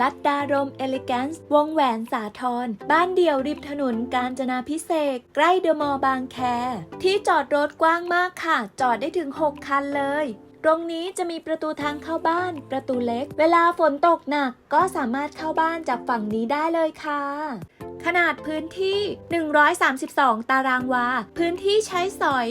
ลัดดารมเอลิแกนซ์วงแหวนสาทรบ้านเดี่ยวริมถนนกาญจนาพิเศษใกล้เดอะมอลล์บางแค ที่จอดรถกว้างมากค่ะ จอดได้ถึง 6 คันเลยตรงนี้จะมีประตูทางเข้าบ้าน ประตูเล็ก เวลาฝนตกหนักก็สามารถเข้าบ้านจากฝั่งนี้ได้เลยค่ะ ขนาดพื้นที่ 132 ตารางวา พื้นที่ใช้สอย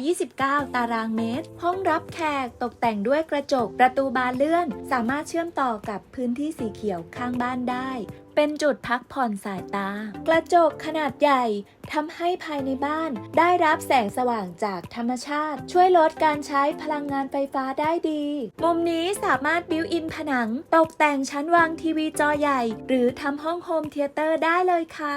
329 ตารางเมตร ห้องรับแขกตกแต่งด้วยกระจก ประตูบานเลื่อน สามารถเชื่อมต่อกับพื้นที่สีเขียวข้างบ้านได้ เป็นจุดพักผ่อนสายตา กระจกขนาดใหญ่ทำให้ภายในบ้านได้รับแสงสว่างจากธรรมชาติ ช่วยลดการใช้พลังงานไฟฟ้าได้ดี มุมนี้สามารถบิวอินผนัง ตกแต่งชั้นวางทีวีจอใหญ่ หรือทำห้องโฮมเทเตอร์ได้เลยค่ะ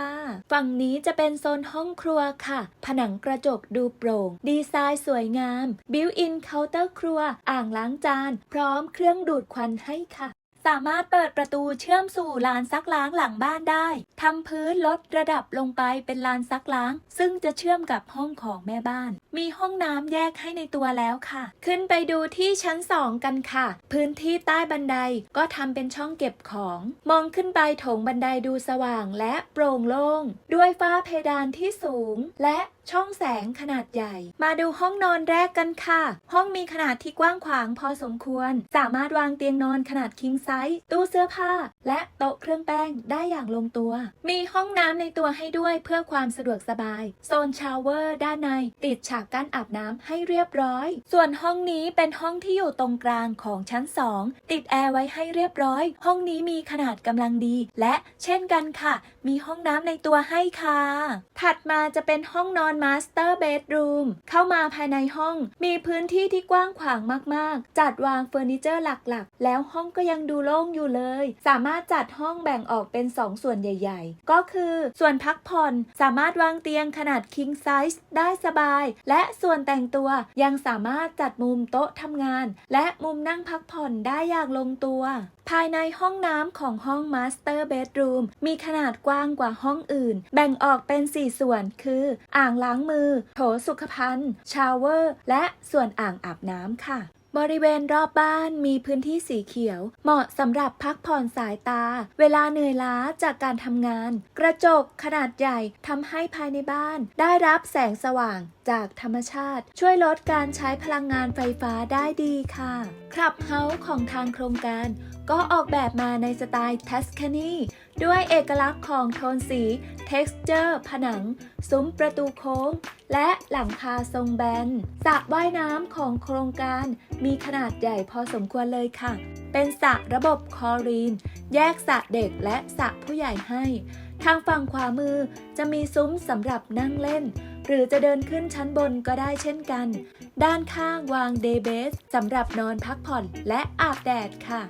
ฝั่งนี้จะเป็นโซนห้องครัวค่ะ ผนังกระจกดูโปร่ง ดีไซน์สวยงาม บิวอินเคาน์เตอร์ครัว อ่างล้างจาน พร้อมเครื่องดูดควันให้ค่ะ สามารถเปิดประตูเชื่อมสู่ลานซักล้างหลังบ้านได้ทำพื้นลดระดับลงไปเป็นลานซักล้าง ซึ่งจะเชื่อมกับห้องของแม่บ้าน มีห้องน้ำแยกให้ในตัวแล้วค่ะ ขึ้นไปดูที่ชั้น2กันค่ะ พื้นที่ใต้บันไดก็ทำเป็นช่องเก็บของ มองขึ้นไปโถงบันไดดูสว่างและโปร่งโล่ง ด้วยฝ้าเพดานที่สูง และ ช่องแสงขนาดใหญ่ มาดูห้องนอนแรกกันค่ะ ห้องมีขนาดที่กว้างขวางพอสมควร สามารถวางเตียงนอนขนาดคิงไซส์ตู้เสื้อผ้า และโต๊ะเครื่องแป้งได้อย่างลงตัว มีห้องน้ำในตัวให้ด้วยเพื่อความสะดวกสบาย โซนชาวเวอร์ด้านใน ติดฉากกั้นอาบน้ำให้เรียบร้อย ส่วนห้องนี้เป็นห้องที่อยู่ตรงกลางของชั้น 2 ติดแอร์ไว้ให้เรียบร้อย ห้องนี้มีขนาดกำลังดี และเช่นกันค่ะ มีห้องน้ำในตัวให้ค่ะ ถัดมาจะเป็นห้องนอนมาสเตอร์เบดรูมเข้ามาภายในห้อง มีพื้นที่ที่กว้างขวางมากๆ จัดวางเฟอร์นิเจอร์หลักๆ แล้วห้องก็ยังดูโล่งอยู่เลย สามารถจัดห้องแบ่งออกเป็น 2 ส่วนใหญ่ ๆ ก็คือส่วนพักผ่อนสามารถวางเตียงขนาด king size ได้สบาย และส่วนแต่งตัวยังสามารถจัดมุมโต๊ะทำงาน และมุมนั่งพักผ่อนได้อย่างลงตัวภายในห้องน้ำของห้อง Master Bedroom มีขนาดกว้างกว่าห้องอื่น แบ่งออกเป็น 4 ส่วนคือ อ่างล้างมือ โถสุขภัณฑ์ ชาวเวอร์ และส่วนอ่างอาบน้ำค่ะบริเวณรอบบ้านมีพื้นที่สีเขียว เหมาะสำหรับพักผ่อนสายตา เวลาเหนื่อยล้าจากการทำงาน กระจกขนาดใหญ่ทำให้ภายในบ้าน ได้รับแสงสว่างจากธรรมชาติ ช่วยลดการใช้พลังงานไฟฟ้าได้ดีค่ะ คลับเฮาส์ของทางโครงการ ก็ออกแบบมาในสไตล์ทัสคานีด้วยเอกลักษณ์ของโทนสี texture ผนัง ซุ้มประตูโค้ง และหลังคาทรงแบนสระว่ายน้ำของโครงการมีขนาดใหญ่พอสมควรเลยค่ะ เป็นสระระบบคอรีน แยกสระเด็กและสระผู้ใหญ่ให้ ทางฝั่งขวามือจะมีซุ้มสำหรับนั่งเล่นหรือจะเดินขึ้นชั้นบนก็ได้เช่นกัน ด้านข้างวางเดย์เบสสำหรับนอนพักผ่อนและอาบแดดค่ะ